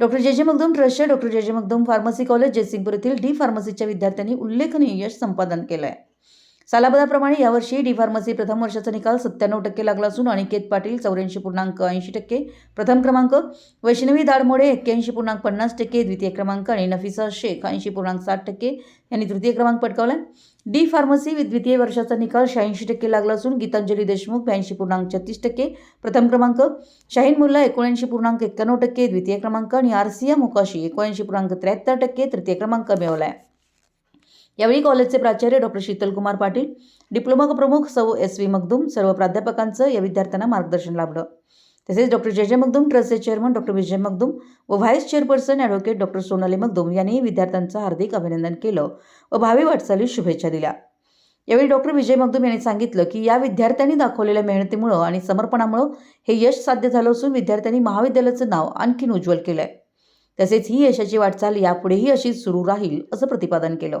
Doctor जे जे मगदूम ट्रस्टच्या डॉक्टर जे जे मगदूम फार्मसी कॉलेज जयसिंगपूर येथील डी फार्मसीच्या विद्यार्थ्यांनी उल्लेखनीय यश संपादन केलं आहे सालाबदाप्रमाणे यावर्षी डी फार्मसी प्रथम वर्षाचा निकाल सत्त्याण्णव टक्के लागला असून अनिकेत पाटील चौऱ्याऐंशी पूर्णांक ऐंशी टक्के प्रथम क्रमांक. वैष्णवी दाडमोडे एक्क्याऐंशी पूर्णांक पन्नास टक्के द्वितीय क्रमांक आणि नफिसा शेख ऐंशी पूर्णांक साठ टक्के यांनी तृतीय क्रमांक पटकावला डी फार्मसी द्वितीय वर्षाचा निकाल शहाऐंशी टक्के लागला असून गीतांजली देशमुख ब्याऐंशी पूर्णांक छत्तीस टक्के प्रथम क्रमांक. शाहीन मुल्ला एकोणऐंशी पूर्णांक एक्क्याण्णव टक्के द्वितीय क्रमांक आणि आर सी एम मुकाशी एकोणऐंशी पूर्णांक त्र्याहत्तर टक्के तृतीय क्रमांक मिळवला आहे यावेळी कॉलेजचे प्राचार्य डॉक्टर शीतलकुमार पाटील डिप्लोमा प्रमुख सौ एस व्ही मगदूम सर्व प्राध्यापकांचं या विद्यार्थ्यांना मार्गदर्शन लाभलं. तसेच डॉक्टर जे जे मगदूम ट्रस्टचे चेअरमन डॉक्टर विजय मगदूम व vice chairperson advocate doctor Sonali Magdum यांनी विद्यार्थ्यांचं हार्दिक अभिनंदन केलं व भावी वाटचालीस शुभेच्छा दिल्या. यावेळी डॉक्टर विजय मगदूम यांनी सांगितलं की या विद्यार्थ्यांनी दाखवलेल्या मेहनतीमुळं आणि समर्पणामुळं हे यश साध्य झालं असून विद्यार्थ्यांनी महाविद्यालयाचं नाव आणखीन उज्ज्वल केलं आहे तसेच ही यशाची वाटचाल यापुढेही अशीच सुरू राहील असं प्रतिपादन केलं.